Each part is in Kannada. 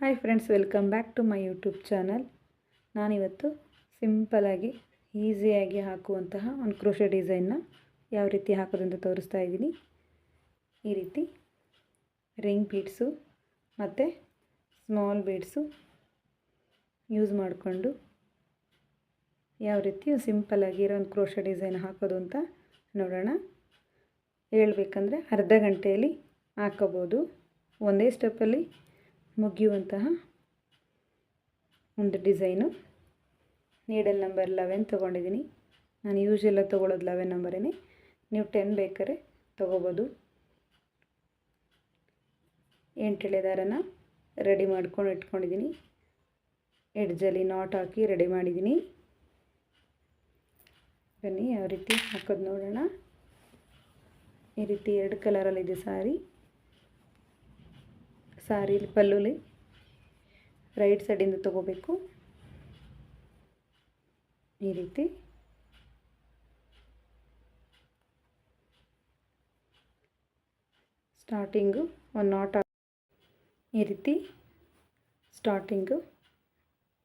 Hi friends welcome back to my YouTube channel ನಾನಿವತ್ತು ಸಿಂಪಲಾಗಿ ಈಸಿಯಾಗಿ ಹಾಕುವಂತಹ ಒಂದು ಕ್ರೋಶೆ ಡಿಸೈನ್ನ ಯಾವ ರೀತಿ ಹಾಕೋದಂತ ತೋರಿಸ್ತಾ ಇದ್ದೀನಿ. ಈ ರೀತಿ ರಿಂಗ್ ಬೀಡ್ಸು ಮತ್ತು ಸ್ಮಾಲ್ ಬೀಡ್ಸು ಯೂಸ್ ಮಾಡಿಕೊಂಡು ಯಾವ ರೀತಿ ಸಿಂಪಲಾಗಿರೋ ಒಂದು ಕ್ರೋಶೆ ಡಿಸೈನ್ ಹಾಕೋದು ಅಂತ ನೋಡೋಣ. ಹೇಳ್ಬೇಕಂದ್ರೆ ಅರ್ಧ ಗಂಟೆಯಲ್ಲಿ ಹಾಕೋಬೋದು. ಒಂದೇ ಸ್ಟೆಪ್ಪಲ್ಲಿ ಮುಗಿಯುವಂತಹ ಒಂದು ಡಿಸೈನು. ನೀಡಲ್ ನಂಬರ್ ಲೆವೆನ್ ತೊಗೊಂಡಿದ್ದೀನಿ. ನಾನು ಯೂಶೆಲ್ಲ ತೊಗೊಳೋದು ಲೆವೆನ್ ನಂಬರೇ ನೀವು ಟೆನ್ ಬೇಕಾದ್ರೆ ತೊಗೋಬೋದು. ಎಂಟೆಳೆ ದಾರನ ರೆಡಿ ಮಾಡ್ಕೊಂಡು ಇಟ್ಕೊಂಡಿದ್ದೀನಿ. ಎಡ್ಜಲ್ಲಿ ನಾಟ್ ಹಾಕಿ ರೆಡಿ ಮಾಡಿದ್ದೀನಿ. ಬನ್ನಿ, ಯಾವ ರೀತಿ ಹಾಕೋದು ನೋಡೋಣ. ಈ ರೀತಿ ಎರಡು ಕಲರಲ್ಲಿದೆ ಸಾರಿ. ಸಾರಿಲಿ ಪಲ್ಲುಲಿ ರೈಟ್ ಸೈಡಿಂದ ತಗೋಬೇಕು. ಈ ರೀತಿ. ಸ್ಟಾರ್ಟಿಂಗು ಒಂದು ನಾಟ್ ಈ ರೀತಿ ಸ್ಟಾರ್ಟಿಂಗು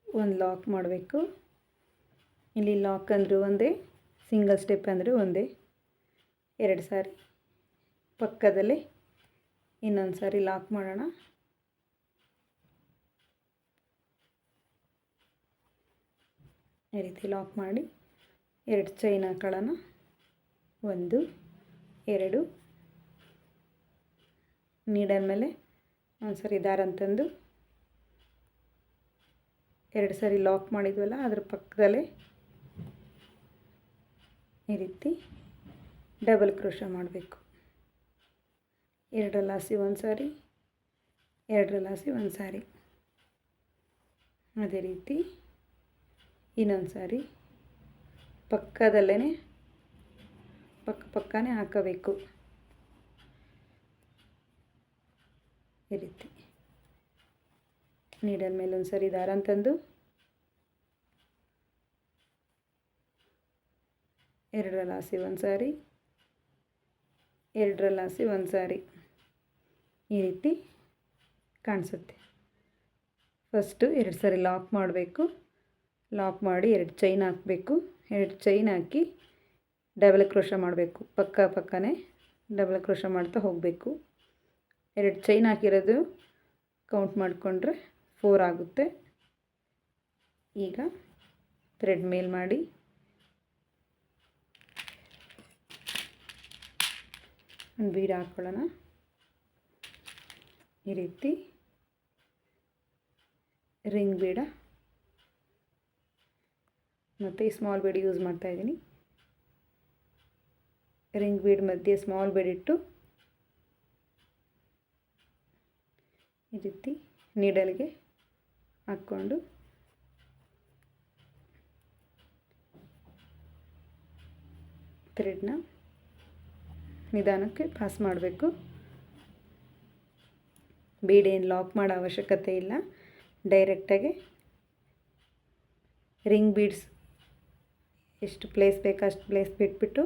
ಒಂದು ಲಾಕ್ ಮಾಡಬೇಕು. ಇಲ್ಲಿ ಲಾಕ್ ಅಂದರೆ ಒಂದೇ, ಸಿಂಗಲ್ ಸ್ಟೆಪ್ ಅಂದರೆ ಒಂದೇ. ಎರಡು ಸಾರಿ ಪಕ್ಕದಲ್ಲೇ ಇನ್ನೊಂದು ಸಾರಿ ಲಾಕ್ ಮಾಡೋಣ. ಈ ರೀತಿ ಲಾಕ್ ಮಾಡಿ ಎರಡು ಚೈನ್ ಹಾಕೊಳ್ಳೋಣ. ಒಂದು, ಎರಡು. ನೀಡಲ್ ಮೇಲೆ ಒಂದು ಸರಿ ದಾರ ತಂದು ಎರಡು ಸರಿ ಲಾಕ್ ಮಾಡಿದ್ವಲ್ಲ, ಅದ್ರ ಪಕ್ಕದಲ್ಲೇ ಈ ರೀತಿ ಡಬಲ್ ಕ್ರೋಶ ಮಾಡಬೇಕು. ಎರಡರಲ್ಲಿ ಲಾಸಿ ಒಂದು ಸಾರಿ ಲಾಸಿ ಒಂದು ಸಾರಿ. ಅದೇ ರೀತಿ ಇನ್ನೊಂದು ಸಾರಿ ಪಕ್ಕದಲ್ಲೇ ಪಕ್ಕ ಪಕ್ಕನೇ ಹಾಕಬೇಕು. ಈ ರೀತಿ ನೀಡಲ್ ಮೇಲೆ ಒಂದು ಸರಿ ದಾರ ಅಂತಂದು ಎರಡರಲ್ಲಿ ಹಾಸಿ ಒಂದು ಸಾರಿ ಎರಡರಲ್ಲಿ ಒಂದು ಸಾರಿ. ಈ ರೀತಿ ಕಾಣಿಸುತ್ತೆ. ಫಸ್ಟು ಎರಡು ಸರಿ ಲಾಕ್ ಮಾಡಬೇಕು. ಲಾಕ್ ಮಾಡಿ ಎರಡು ಚೈನ್ ಹಾಕಬೇಕು. ಎರಡು ಚೈನ್ ಹಾಕಿ ಡಬಲ್ ಕ್ರೋಶ ಮಾಡಬೇಕು. ಪಕ್ಕ ಪಕ್ಕನೇ ಡಬಲ್ ಕ್ರೋಶ ಮಾಡ್ತಾ ಹೋಗಬೇಕು. ಎರಡು ಚೈನ್ ಹಾಕಿರೋದು ಕೌಂಟ್ ಮಾಡಿಕೊಂಡ್ರೆ ಫೋರ್ ಆಗುತ್ತೆ. ಈಗ ಥ್ರೆಡ್ ಮೇಲ್ ಮಾಡಿ ಒಂದು ಬೀಡ್ ಹಾಕ್ಕೊಳ್ಳೋಣ ಈ ರೀತಿ. Ring bead. ಮತ್ತು ಈ ಸ್ಮಾಲ್ ಬೀಡ್ ಯೂಸ್ ಮಾಡ್ತಾಯಿದ್ದೀನಿ ರಿಂಗ್ ಬೀಡ್ ಮಧ್ಯೆ ಸ್ಮಾಲ್ ಬೀಡ್ ಇಟ್ಟು. ಈ ರೀತಿ ನೀಡಲ್ಗೆ ಹಾಕ್ಕೊಂಡು. ಥ್ರೆಡ್ನ ನಿಧಾನಕ್ಕೆ ಪಾಸ್ ಮಾಡಬೇಕು. ಬೀಡೇನು ಲಾಕ್ ಮಾಡೋ ಅವಶ್ಯಕತೆ ಇಲ್ಲ. ಡೈರೆಕ್ಟಾಗಿ ರಿಂಗ್ ಬೀಡ್ಸ್ ಎಷ್ಟು ಪ್ಲೇಸ್ ಬೇಕು ಅಷ್ಟು ಪ್ಲೇಸ್ ಬಿಟ್ಬಿಟ್ಟು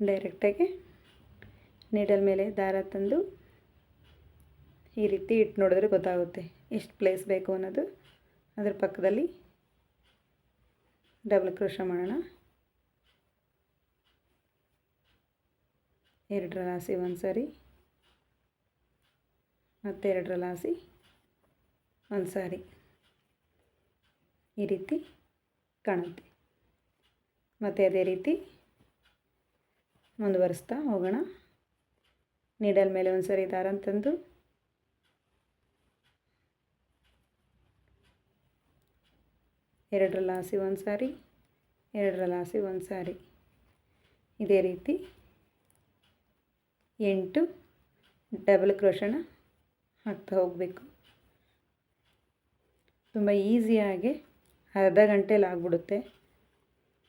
ಡೈರೆಕ್ಟಾಗಿ ನೀಡಲ್ ಮೇಲೆ ದಾರ ತಂದು ಈ ರೀತಿ ಇಟ್ಟು ನೋಡಿದ್ರೆ ಗೊತ್ತಾಗುತ್ತೆ ಎಷ್ಟು ಪ್ಲೇಸ್ ಬೇಕು ಅನ್ನೋದು. ಅದ್ರ ಪಕ್ಕದಲ್ಲಿ ಡಬಲ್ ಕ್ರೋಶ ಮಾಡೋಣ. ಎರಡರ ರಾಸಿ ಒಂದು ಸಾರಿ ಮತ್ತು ಎರಡರ ಲಾಸಿ ಒಂದು ಸಾರಿ. ಈ ರೀತಿ ಕಾಣುತ್ತೆ. ಮತ್ತು ಅದೇ ರೀತಿ ಮುಂದುವರಿಸ್ತಾ ಹೋಗೋಣ. ನೀಡಲ್ ಮೇಲೆ ಒಂದು ಸರಿ ದಾರ ಅಂತಂದು ಎರಡರಲ್ಲಿ ಹಾಸಿ ಒಂದು ಸಾರಿ ಹಾಸಿ ಒಂದು ಸಾರಿ. ಇದೇ ರೀತಿ ಎಂಟು ಡಬಲ್ ಕ್ರೋಶನ ಹಾಕ್ತಾ ಹೋಗಬೇಕು. ತುಂಬ ಈಸಿಯಾಗಿ ಅರ್ಧ ಗಂಟೆಲಿ ಆಗ್ಬಿಡುತ್ತೆ.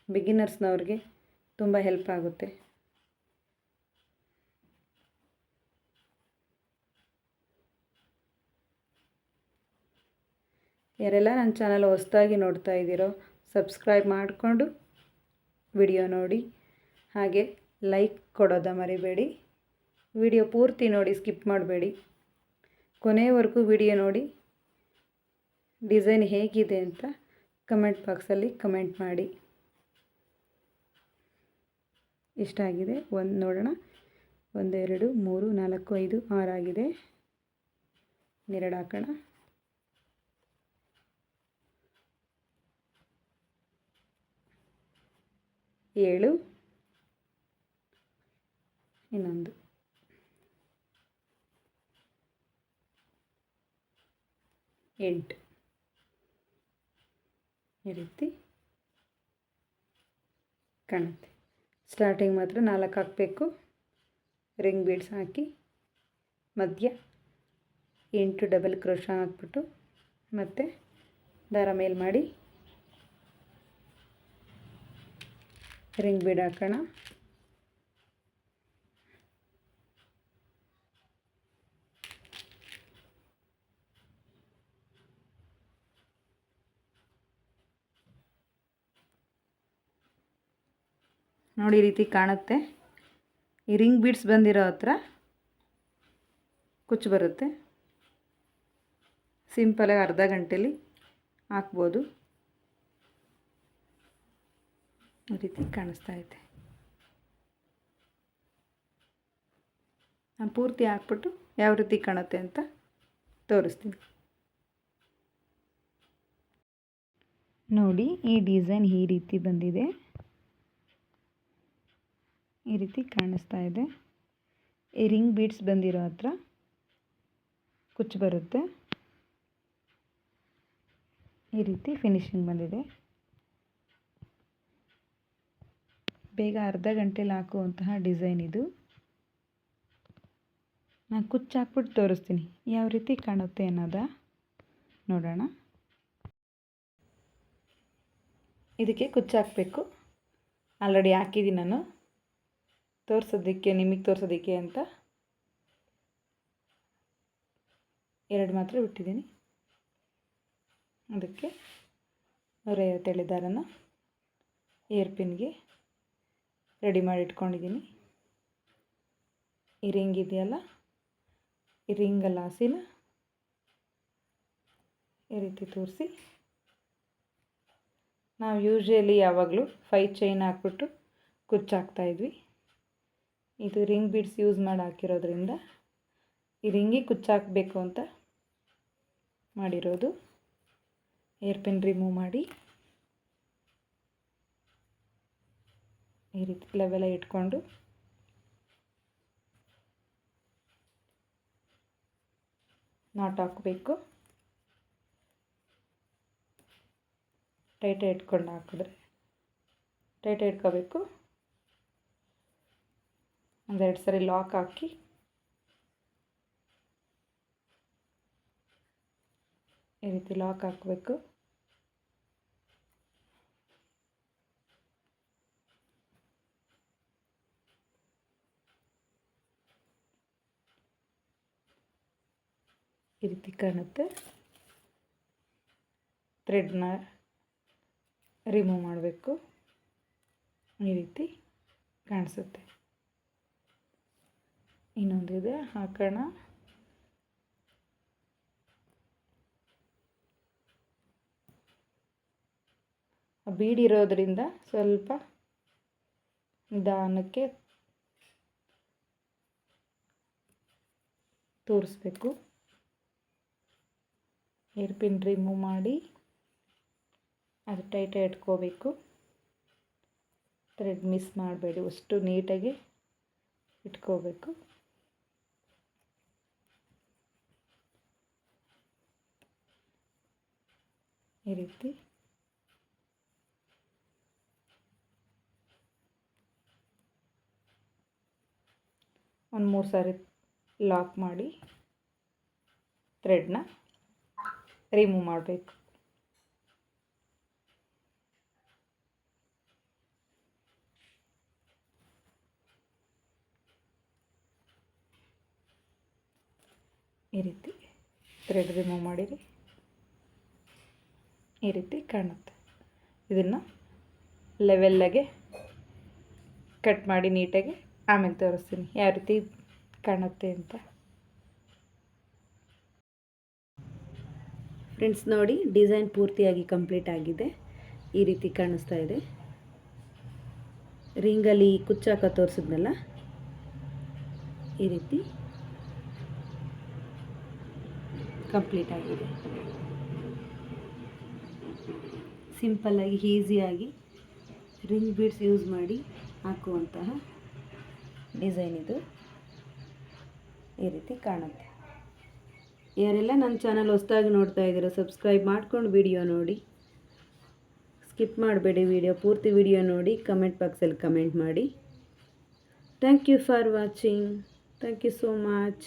ಬಿಗಿನರ್ಸ್ನವ್ರಿಗೆ ತುಂಬ ಹೆಲ್ಪ್ ಆಗುತ್ತೆ. ಯಾರೆಲ್ಲ ನನ್ನ ಚಾನಲ್ ಹೊಸದಾಗಿ ನೋಡ್ತಾ ಇದ್ದೀರೋ ಸಬ್ಸ್ಕ್ರೈಬ್ ಮಾಡಿಕೊಂಡು ವಿಡಿಯೋ ನೋಡಿ. ಹಾಗೆ ಲೈಕ್ ಕೊಡೋದ ಮರಿಬೇಡಿ. ವಿಡಿಯೋ ಪೂರ್ತಿ ನೋಡಿ ಸ್ಕಿಪ್ ಮಾಡಬೇಡಿ. ಕೊನೆಯವರೆಗೂ ವಿಡಿಯೋ ನೋಡಿ. ಡಿಸೈನ್ ಹೇಗಿದೆ ಅಂತ ಕಮೆಂಟ್ ಬಾಕ್ಸಲ್ಲಿ ಕಮೆಂಟ್ ಮಾಡಿ. ಇಷ್ಟ ಆಗಿದೆ? ಒಂದು ನೋಡೋಣ. ಒಂದು, ಎರಡು, ಮೂರು, ನಾಲ್ಕು, ಐದು, ಆರು ಆಗಿದೆ. ಇನ್ನೆರಡು ಹಾಕೋಣ. ಏಳು. ಇನ್ನೊಂದು. ಎಂಟು. ಈ ರೀತಿ ಕಾಣುತ್ತೆ. ಸ್ಟಾರ್ಟಿಂಗ್ ಮಾತ್ರ ನಾಲ್ಕು ಹಾಕಬೇಕು. ರಿಂಗ್ ಬೀಡ್ಸ್ ಹಾಕಿ ಮಧ್ಯ ಎಂಟು ಡಬಲ್ ಕ್ರೋಶ ಹಾಕ್ಬಿಟ್ಟು ಮತ್ತು ದಾರ ಮೇಲ್ ಮಾಡಿ ರಿಂಗ್ ಬೀಡ್ ಹಾಕೋಣ. ನೋಡಿ ಈ ರೀತಿ ಕಾಣುತ್ತೆ. ಈ ರಿಂಗ್ ಬೀಡ್ಸ್ ಬಂದಿರೋ ಹತ್ರ ಕುಚ್ಚು ಬರುತ್ತೆ. ಸಿಂಪಲಾಗಿ ಅರ್ಧ ಗಂಟೆಲಿ ಹಾಕ್ಬೋದು. ಈ ರೀತಿ ಕಾಣಿಸ್ತಾ ಐತೆ ನಾನು ಪೂರ್ತಿ ಹಾಕ್ಬಿಟ್ಟು ಯಾವ ರೀತಿ ಕಾಣುತ್ತೆ ಅಂತ ತೋರಿಸ್ತೀನಿ. ನೋಡಿ ಈ ಡಿಸೈನ್ ಈ ರೀತಿ ಬಂದಿದೆ. ಈ ರೀತಿ ಕಾಣಿಸ್ತಾ ಇದೆ. ಈ ರಿಂಗ್ ಬೀಡ್ಸ್ ಬಂದಿರೋ ಹತ್ರ ಕುಚ್ಚು ಬರುತ್ತೆ. ಈ ರೀತಿ ಫಿನಿಶಿಂಗ್ ಬಂದಿದೆ. ಬೇಗ ಅರ್ಧ ಗಂಟೆಲಿ ಹಾಕುವಂತಹ ಡಿಸೈನ್ ಇದು. ನಾನು ಕುಚ್ಚು ಹಾಕ್ಬಿಟ್ಟು ತೋರಿಸ್ತೀನಿ. ಯಾವ ರೀತಿ ಕಾಣುತ್ತೆ ಅನ್ನೋದ ನೋಡೋಣ. ಇದಕ್ಕೆ ಕುಚ್ಚು ಹಾಕಬೇಕು. ಆಲ್ರೆಡಿ ಹಾಕಿದ್ದೀನಿ ನಾನು. ತೋರಿಸೋದಕ್ಕೆ, ನಿಮಗೆ ತೋರಿಸೋದಕ್ಕೆ ಅಂತ ಎರಡು ಮಾತ್ರ ಬಿಟ್ಟಿದ್ದೀನಿ. ಅದಕ್ಕೆ ನೂರೈವತ್ತೇಳು ದಾರನ ಏರ್ ಪಿನ್ಗೆ ರೆಡಿ ಮಾಡಿ ಇಟ್ಕೊಂಡಿದ್ದೀನಿ. ಈ ರಿಂಗ್ ಇದೆಯಲ್ಲ? ಈ ರಿಂಗಲ್ಲಿ ಹಾಸಿನ ಈ ರೀತಿ ತೋರಿಸಿ. ನಾವು ಯೂಶ್ವಲಿ ಯಾವಾಗಲೂ ಫೈ ಚೈನ್ ಹಾಕ್ಬಿಟ್ಟು ಕುಚ್ಚು ಹಾಕ್ತಾಯಿದ್ವಿ ಇದು ರಿಂಗ್ ಬೀಡ್ಸ್ ಯೂಸ್ ಮಾಡಿ ಹಾಕಿರೋದ್ರಿಂದ ಈ ರಿಂಗಿ ಕುಚ್ಚಾಕಬೇಕು ಅಂತ ಮಾಡಿರೋದು. ಏರ್ ಪಿನ್ ರಿಮೂವ್ ಮಾಡಿ. ಈ ರೀತಿ ಲೆವೆಲ ಇಟ್ಕೊಂಡು. ನಾಟ್ ಹಾಕಬೇಕು. ಟೈಟ್ ಇಟ್ಕೊಂಡು ಹಾಕಿದ್ರೆ ಟೈಟ್ ಇಟ್ಕೋಬೇಕು. ಒಂದೆರಡು ಸರಿ ಲಾಕ್ ಹಾಕಿ. ಈ ರೀತಿ ಲಾಕ್ ಹಾಕಬೇಕು. ಈ ರೀತಿ ಕಾಣುತ್ತೆ. ಥ್ರೆಡ್ನ ರಿಮೂವ್ ಮಾಡಬೇಕು. ಈ ರೀತಿ ಕಾಣಿಸುತ್ತೆ. ಇನ್ನೊಂದಿದೆ ಹಾಕೋಣ. ಬೀಡಿರೋದ್ರಿಂದ ಸ್ವಲ್ಪ ನಿಧಾನಕ್ಕೆ ತೋರಿಸ್ಬೇಕು. ಏರ್ಪಿನ್ ರಿಮೂವ್ ಮಾಡಿ ಅದು ಟೈಟಾಗಿ ಇಟ್ಕೋಬೇಕು. ಥ್ರೆಡ್ ಮಿಸ್ ಮಾಡಬೇಡಿ, ಅಷ್ಟು ನೀಟಾಗಿ ಇಟ್ಕೋಬೇಕು. ಈ ರೀತಿ. ಒಂದು ಮೂರು ಸಾರಿ ಲಾಕ್ ಮಾಡಿ ಥ್ರೆಡ್ನ ರಿಮೂವ್ ಮಾಡಬೇಕು. ಈ ರೀತಿ ಥ್ರೆಡ್ ರಿಮೂವ್ ಮಾಡಿರಿ. ಈ ರೀತಿ ಕಾಣುತ್ತೆ. ಇದನ್ನು ಲೆವೆಲ್ಲಾಗೆ ಕಟ್ ಮಾಡಿ ನೀಟಾಗಿ ಆಮೇಲೆ ತೋರಿಸ್ತೀನಿ. ಯಾವ ರೀತಿ ಕಾಣುತ್ತೆ ಅಂತ. ಫ್ರೆಂಡ್ಸ್ ನೋಡಿ ಡಿಸೈನ್ ಪೂರ್ತಿಯಾಗಿ ಕಂಪ್ಲೀಟ್ ಆಗಿದೆ. ಈ ರೀತಿ ಕಾಣಿಸ್ತಾ ಇದೆ. ರಿಂಗಲ್ಲಿ ಕುಚ್ಚಾಕ ತೋರಿಸಿದ್ನಲ್ಲ? ಈ ರೀತಿ ಕಂಪ್ಲೀಟ್ ಆಗಿದೆ. ಸಿಂಪಲ್ಲಾಗಿ, ಈಸಿಯಾಗಿ ರಿಂಗ್ ಬೀಡ್ಸ್ ಯೂಸ್ ಮಾಡಿ ಹಾಕುವಂತಹ ಡಿಸೈನ್ ಇದು ಈ ರೀತಿ ಕಾಣುತ್ತೆ. ಯಾರೆಲ್ಲ ನನ್ನ ಚಾನಲ್ ಹೊಸ್ದಾಗಿ ನೋಡ್ತಾ ಇದ್ದೀರೋ, ಸಬ್ಸ್ಕ್ರೈಬ್ ಮಾಡ್ಕೊಂಡು ವಿಡಿಯೋ ನೋಡಿ. ಸ್ಕಿಪ್ ಮಾಡಬೇಡಿ ವಿಡಿಯೋ, ಪೂರ್ತಿ ವಿಡಿಯೋ ನೋಡಿ, ಕಮೆಂಟ್ ಬಾಕ್ಸಲ್ಲಿ ಕಮೆಂಟ್ ಮಾಡಿ. Thank you for watching. Thank you so much.